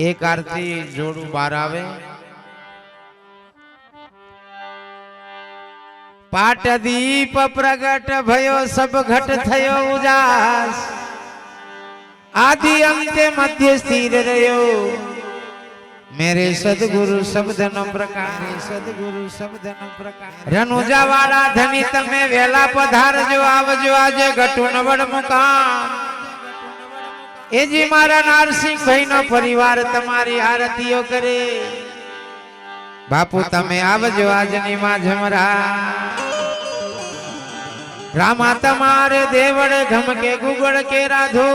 એક આરતી જોડું બાર આવે પાટ દીપ પ્રગટ ભયો સબ ઘટ થયો ઉજાસ આદિ અંતે મધ્ય સ્થિર રહ્યો મેરે સદગુરુ શબ્દ નો પ્રકાશ સદગુરુ શબ્દ નો પ્રકાશ રનુજા વાળા ધની તમે વેલા પધારજો આવજો આજે ગટુન વડ મુકામ જે મારા નારસિંહભાઈ નો પરિવાર તમારી આરતીઓ કરે. બાપુ તમે આવજો આજની માં જમરા. રામા તમારે દેવડે ધમકે ગુગળ કે રાધો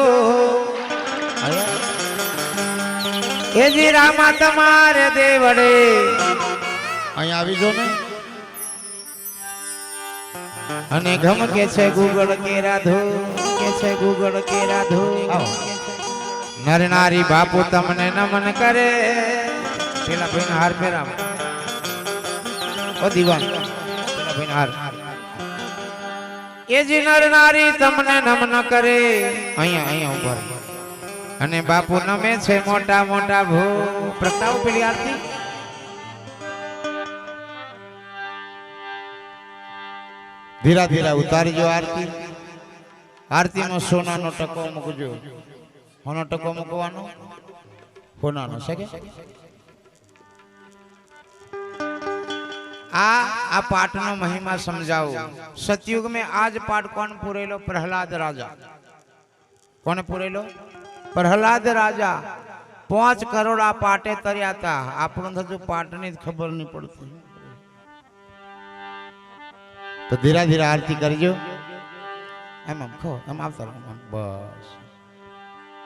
એજી રામા તમારે દેવડે અહીંયા આવી જો ને. અને ગમ કે છે ગુગળ કે રાધો કે છે ગુગળ કે રાધો આવો. નર નારી બાપુ તમને નમન કરે. પેલા ભાઈ હાર ફેરા ઓ દીવાન. પેલા ભાઈ હાર. એ જે નર નારી તમને નમન કરે. અહીંયા અહીંયા ઊભા અને બાપુ નમે છે મોટા મોટા ભો પ્રતાવ પેલી આરતી. ધીરા ધીરા ઉતારજો આરતી. આરતીમાં સોનાનો ટકો મૂકજો. હોનો ટકો મૂકવાનો? હોનાનો છે કે આ આ પાઠનો મહિમા સમજાવો. સતયુગ મેં આજ પાઠ કોણ પૂરેલો? પ્રહલાદ રાજા. કોને પૂરેલો? પ્રહલાદ રાજા. પાંચ કરોડ આ પાટે તર્યા હતા આપણને હજુ પાટની ખબર નહીં પડતી. તો ધીરે ધીરે આરતી કરજો. એમ આમ ખો, એમ આવતા બસ.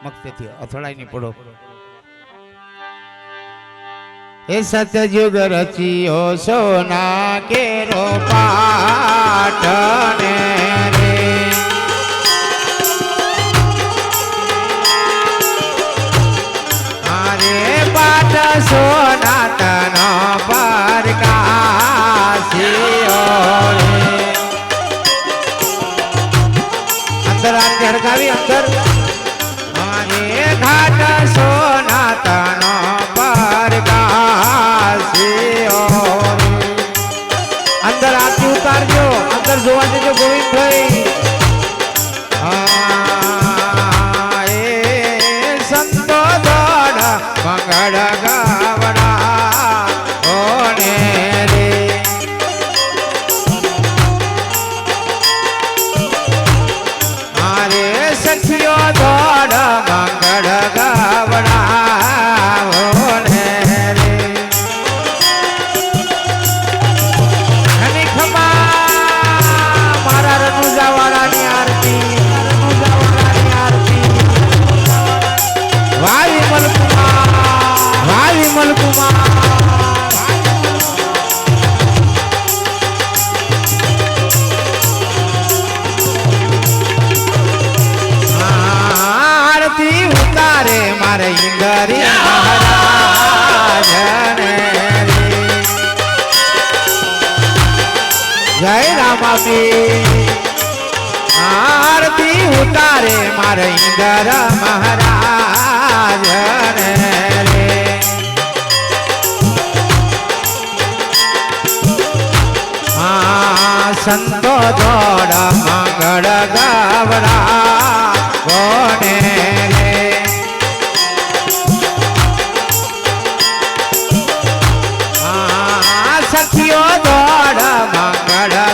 મગતેથી અથડાઈ નહીં પડો. એ સતયુગ રચિયો સોના કેરો પાટને રે. મારે પાટ સોના ना જય રામાપી આરતી ઉતારે મારે ઇન્દર મહારાજ. રે સંતો જોડ મંગળ ગાવડા કોને Para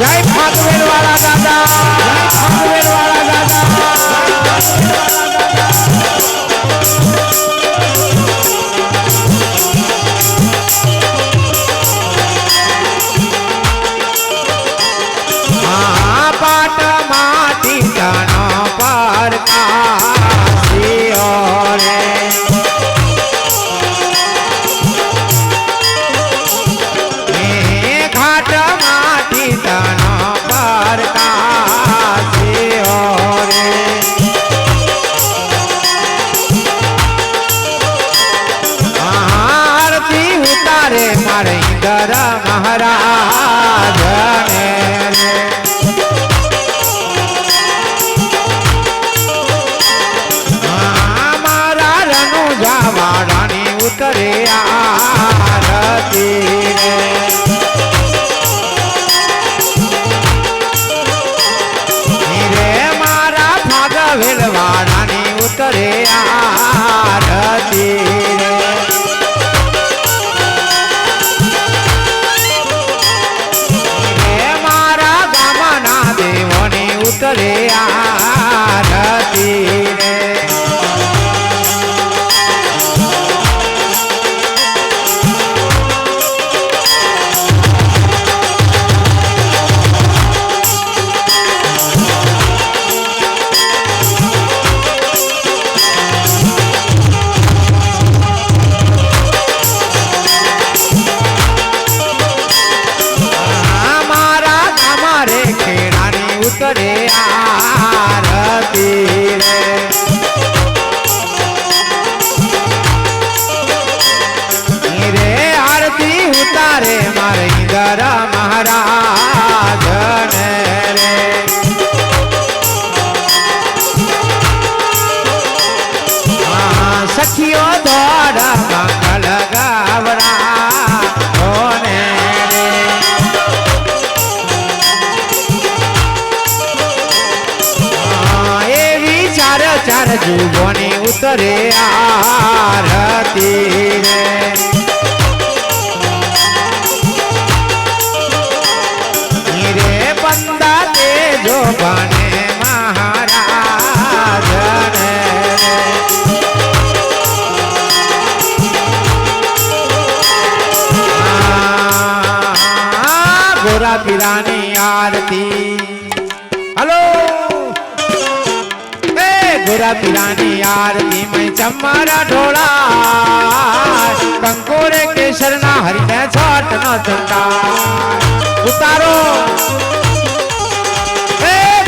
Yeah. રે મારે ઇન્દરા મહારાજ ને areia. રે બંદા તે જો બને મહારાજ ને રે આ ગોરા પીરાની આરતી હલો એ ગોરા પીરાની આરતી મેં ચમારા ઢોળા કંકોરે કેસરના હરિને છટ ન ચંડા ઉતારો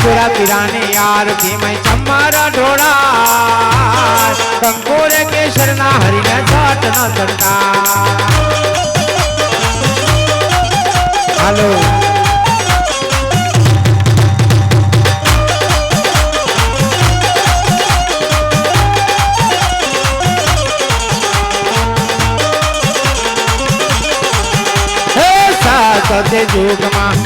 એ ગોરા પીરાની આરતી મેં ચમારા ઢોળા કંકોરે કેસરના હરિને છટ ન ચંડા હાલો હે સાત યુગમાં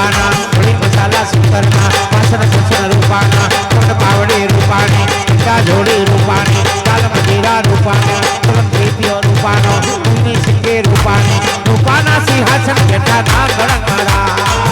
રૂપાના થોડી મસાલા સુંદરના પાછળ ભૂષણ રૂપાના કોટ પાવડી રૂપાની ટીકા જોડી રૂપાની કાલ મજીરા રૂપાના કલમ પ્રીતિઓ રૂપાનો ઊની સિંગે રૂપાની, રૂપાના સિંહાસન બેઠા ના ગણ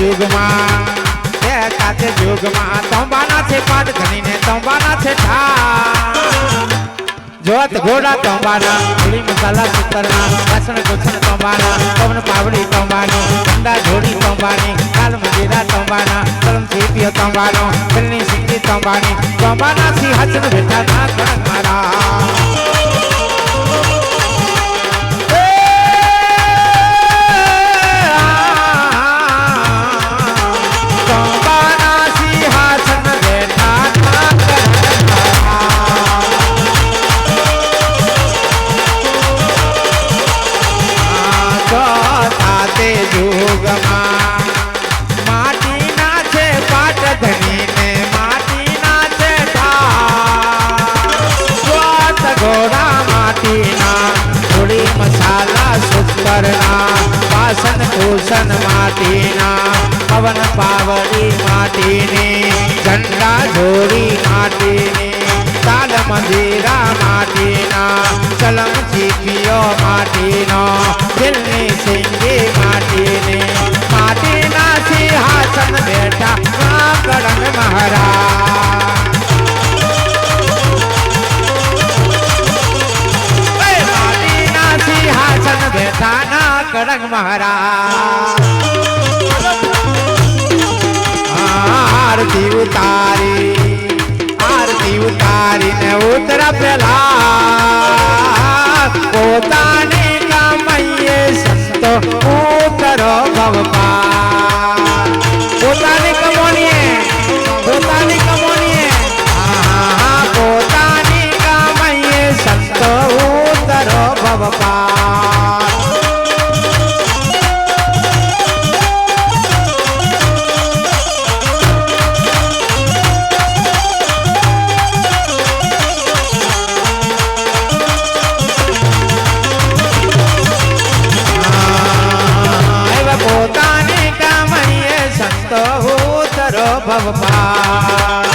તાતે જુગમાં સાથે જુગમાં તંબાના છે પાટ ધણીને તંબાના છે જોત ઘોડા મસાલા સુતરના, વાસણ ગોછણ તંબાના પાવડી તંબાનો, ઠંડા જોડી તંબાની કાલ મંદિરા તંબાના કલમ ચીપીઓ તંબાનો ફિલની સિંગી તંબાની, તંબાના બેઠા ના મારા પાવડી માટીની ઝંડા જોડી માટીની તાલ મંદિરા માટીના ચલમ ચીપીઓ માટીનો દિલની સિંગી માટીની માટીના સિંહાસન બેઠા આ કડંગ મહારાજ એ માટીના સિંહાસન બેઠા ના કડંગ મહારાજ આરતી ઉતારી આરતી ઉતારીને ઉતરા પેલા પોતાને કામૈયે સંતો ઉતરો ભવપાલ તરો ભવપાર